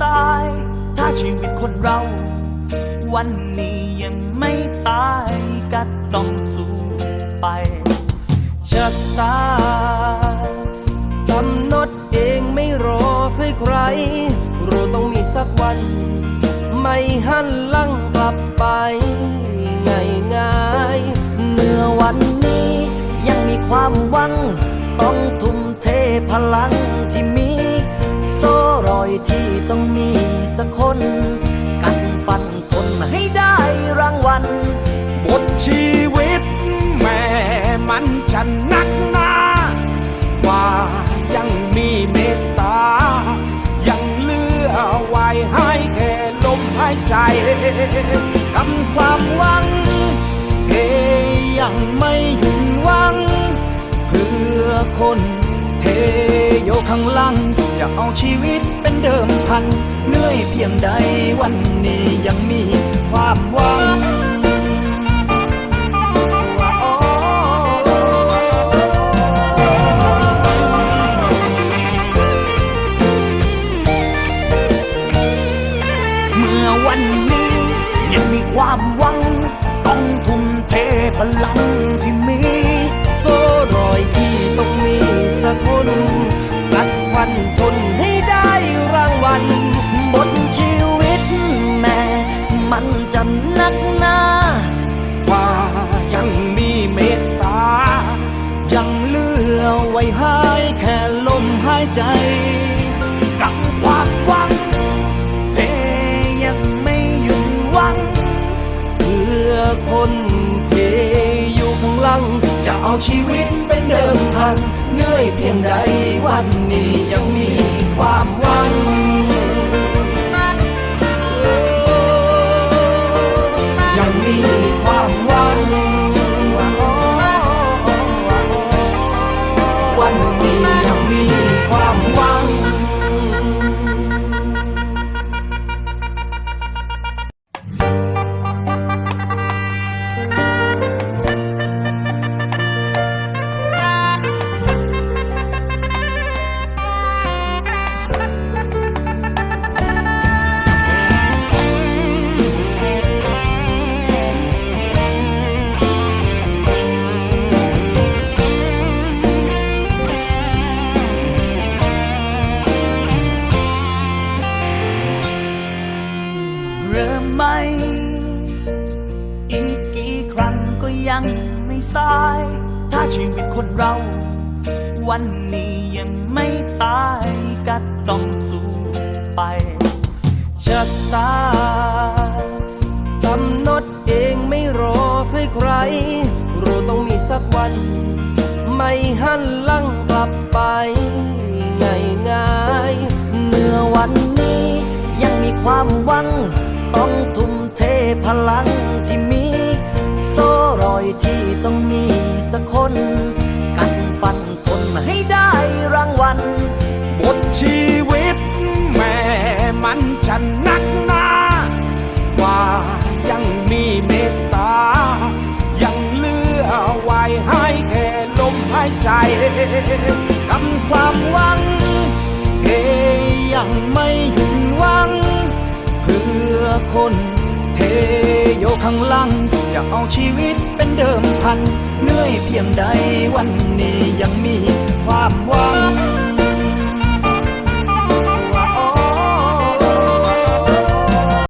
สาย ถ้าชีวิตคนเรา วันนี้ยังไม่ตายก็ต้องสู้ไปชะตากำหนดเองไม่รอใครใครๆรู้ต้องมีสักวัน ไม่หันหลังกลับไปง่ายง่ายเมื่อวันนี้ยังมีความหวัง ต้องทุ่มเทพลัง ที่ต้องมีสักคน กันฟันทนให้ได้รางวัลบทชีวิตแม่มันจะนักหนาว่ายังมีเมตตา ยังเลือไว้ให้แค่ลมหายใจกำความหวังเฮยังไม่หยุดหวัง เพื่อคนเทโยข้างหลัง จะเอาชีวิตเป็นเดิมพัน เหนื่อยเพียงใดวันนี้ยังมีความหวังเมื่อวันนี้ยังมีความหวัง ต้องทุ่มเทพลัง วันทนให้ได้รางวัลบนชีวิตแม่มันจะนักหนาฟ้ายังมีเมตตา ยังเลือไว้ให้แค่ลมหายใจ เอาชีวิตเป็นเดิมพันเหนื่อยเพียงใดวันนี้ยังมีความหวังยังมีความหวังวันนี้ยังมี ไหม อีกกี่ครั้งก็ยังไม่สาย ถ้าชีวิตคนเรา วันนี้ยังไม่ตายก็ต้องสู้ไปชะตากำหนดเองไม่รอใครใครรู้ต้องมีสักวัน ไม่หันหลัง ลังที่มี โซ่รอยที่ต้องมีสักคน กันฟันทนให้ได้รางวัลบทชีวิตแม่มันจะหนักหนาว่ายังมีเมตตา ยังเลือไว้ให้แค่ลมหายใจกำความหวังเฮยังไม่หยุดหวัง เพื่อคน โยข้างหลัง จะเอาชีวิตเป็นเดิมพัน เหนื่อยเพียงใดวันนี้ยังมีความหวัง